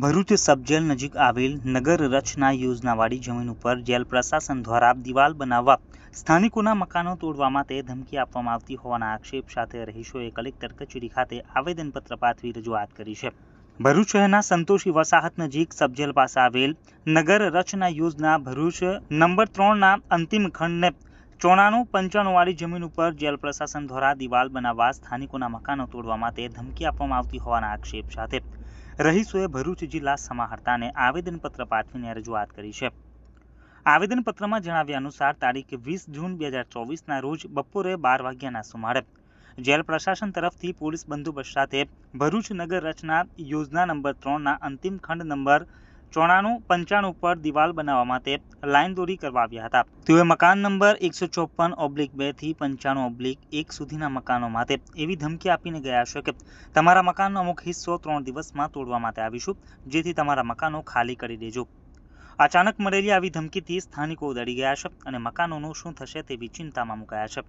Bharuch sub jail નજીક આવેલ નગર રચના યોજનાવાળી જમીન ઉપર જેલ પ્રશાસન દ્વારા દિવાલ બનાવવા સ્થાનિકોના મકાનો તોડવા માટે ધમકી આપવામાં આવતી હોવાના આક્ષેપ સાથે રહીશોએ કલેક્ટર કચેરી ખાતે આવેદનપત્ર પાઠવી રજૂઆત કરી છે. ભરૂચ શહેરના સંતોષી વસાહત નજીક સબજેલ પાસે આવેલ નગર રચના યોજના ભરૂચ નંબર ત્રણના અંતિમ ખંડને ચોણાણું પંચાણુંવાળી જમીન ઉપર જેલ પ્રશાસન દ્વારા દિવાલ બનાવવા સ્થાનિકોના મકાનો તોડવા માટે ધમકી આપવામાં આવતી હોવાના આક્ષેપ સાથે રહીશોએ ભરૂચ જિલ્લા સમાહર્તાને આવેદનપત્ર પાઠવીને રજૂઆત કરી છે. આવેદનપત્રમાં જણાવ્યા અનુસાર તારીખ વીસ જૂન બે હજાર ચોવીસના રોજ બપોરે બાર વાગ્યાના સુમારે જેલ પ્રશાસન તરફથી પોલીસ બંદોબસ્ત સાથે ભરૂચ નગર રચના યોજના નંબર ત્રણના અંતિમ ખંડ નંબર ચોણાણું પંચાણું પર દિવાલ બનાવવા માટે લાઇન દોરી કરવા આવ્યા હતા. તેઓએ મકાન નંબર એકસો ચોપન ઓબ્લિક બેથી પંચાણું ઓબ્લિક એક સુધીના મકાનો માટે એવી ધમકી આપીને ગયા છે કે તમારા મકાનનો અમુક હિસ્સો ત્રણ દિવસમાં તોડવા માટે આવીશું, જેથી તમારા મકાનો ખાલી કરી દેજો. અચાનક મળેલી આવી ધમકીથી સ્થાનિકો દડી ગયા છે અને મકાનોનું શું થશે તેવી ચિંતામાં મુકાયા છે.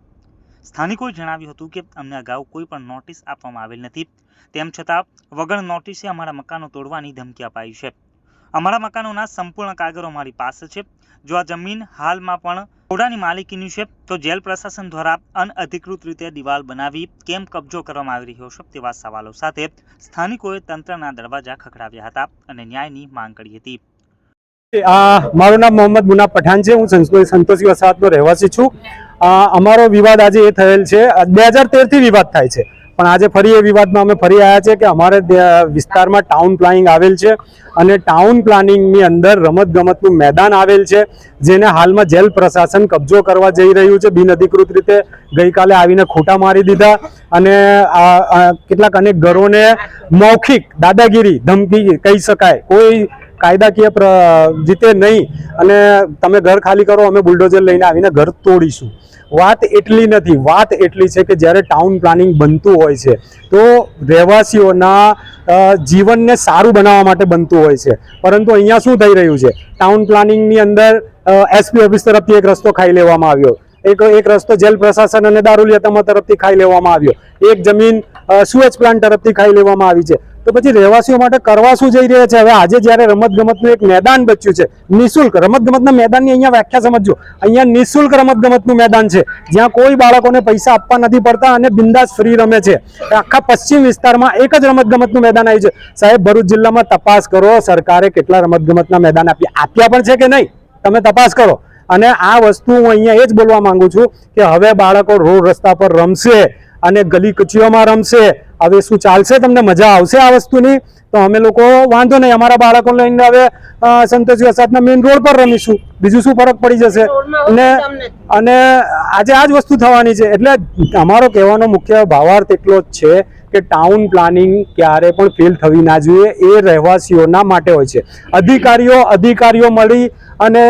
સ્થાનિકોએ જણાવ્યું હતું કે અમને અગાઉ કોઈ પણ નોટિસ આપવામાં આવેલ નથી. તેમ છતાં વગર નોટિસે અમારા મકાનો તોડવાની ધમકી અપાઈ છે. અમારા મકાનોના સંપૂર્ણ કાગળો અમારી પાસે છે. જો આ જમીન હાલમાં પણ ઓડાની માલિકીની છે, તો જેલ પ્રશાસન દ્વારા અનઅધિકૃત રીતે દિવાલ બનાવી કેમ કબજો કરવામાં આવી રહ્યો છે તેવા સવાલો સાથે સ્થાનિકોએ તંત્રના દરવાજા ખખડાવ્યા હતા અને ન્યાયની માંગ કરી હતી. મારું નામ મોહમ્મદ મુના પઠાણ છે. હું સંતોષી વસાહતનો રહેવાસી છું. અમારો વિવાદ આજે એ થયેલ છે. બે હજાર તેરથી વિવાદ થાય છે. પણ આજે ફરી એ વિવાદમાં અમે ફરી આવ્યા છે કે અમારે વિસ્તારમાં ટાઉન પ્લાનિંગ આવેલ છે અને ટાઉન પ્લાનિંગની અંદર રમતગમતનું મેદાન આવેલ છે, જેને હાલમાં જેલ પ્રશાસન કબજો કરવા જઈ રહ્યું છે. બિનઅધિકૃત રીતે ગઈકાલે આવીને ખોટા મારી દીધા અને કેટલાક અનેક ઘરોને મૌખિક દાદાગીરી, ધમકી કહી શકાય. કોઈ કાયદાકીય રીતે નહીં અને તમે ઘર ખાલી કરો, અમે બુલડોઝર લઈને આવીને ઘર તોડીશું. વાત એટલી નથી. વાત એટલી છે કે જ્યારે ટાઉન પ્લાનિંગ બનતું હોય છે, તો રહેવાસીઓના જીવનને સારું બનાવવા માટે બનતું હોય છે. પરંતુ અહીંયા શું થઈ રહ્યું છે? ટાઉન પ્લાનિંગની અંદર એસપી ઓફિસ તરફથી એક રસ્તો ખાઈ લેવામાં આવ્યો. એક એક રસ્તો જેલ પ્રશાસન અને દારૂલિયા તમા તરફથી ખાઈ લેવામાં આવ્યો. એક જમીન સુએજ પ્લાન્ટ તરફથી ખાઈ લેવામાં આવી છે. તો પછી રહેવાસીઓ માટે કરવા શું જઈ રહ્યા છે? હવે આજે જ્યારે રમતગમતનું એક મેદાન બચ્યું છે, નિઃશુલ્ક રમતગમતના મેદાનની અહીંયા વ્યાખ્યા સમજો અહીંયા નિઃશુલ્ક રમતગમતનું મેદાન છે, જ્યાં કોઈ બાળકોને પૈસા આપવા નથી પડતા અને બિંદાસ ફ્રી રમે છે. આખા પશ્ચિમ વિસ્તારમાં એક જ રમતગમતનું મેદાન આવ્યું છે. સાહેબ, ભરૂચ જિલ્લામાં તપાસ કરો, સરકારે કેટલા રમતગમતના મેદાન આપ્યા? આપ્યા પણ છે કે નહીં? તમે તપાસ કરો. અને આ વસ્તુ હું અહીંયા એ જ બોલવા માંગુ છું કે હવે બાળકો રોડ રસ્તા પર રમશે અને ગલી કચીઓમાં રમશે હવે શું ચાલશે? તમને મજા આવશે આ વસ્તુની? તો અમે લોકો વાંધો નહીં અમારા બાળકો લઈને હવે સંતોષી વસાહતના મેઇન રોડ પર રમીશું. બીજું શું ફરક પડી જશે? અને અને આજે આ જ વસ્તુ થવાની છે. એટલે અમારો કહેવાનો મુખ્ય ભાવાર્થ એટલો જ છે કે ટાઉન પ્લાનિંગ ક્યારે પણ ફેલ થવી ના જોઈએ એ રહેવાસીઓના માટે હોય છે. અધિકારીઓ અધિકારીઓ મળી અને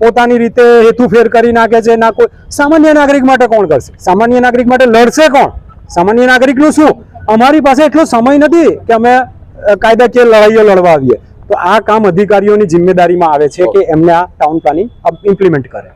પોતાની રીતે હેતુફેર કરી નાખે છે. ના કોઈ સામાન્ય નાગરિક માટે કોણ કરશે? સામાન્ય નાગરિક માટે લડશે કોણ? સામાન્ય નાગરિકનું શું? અમારી પાસે એટલો સમય નથી કે અમે કાયદાકીય લડાઈઓ લડવા આવીએ. તો આ કામ અધિકારીઓની જિમ્મેદારીમાં આવે છે કે એમને આ ટાઉન પ્લાનિંગ ઇમ્પ્લિમેન્ટ કરે.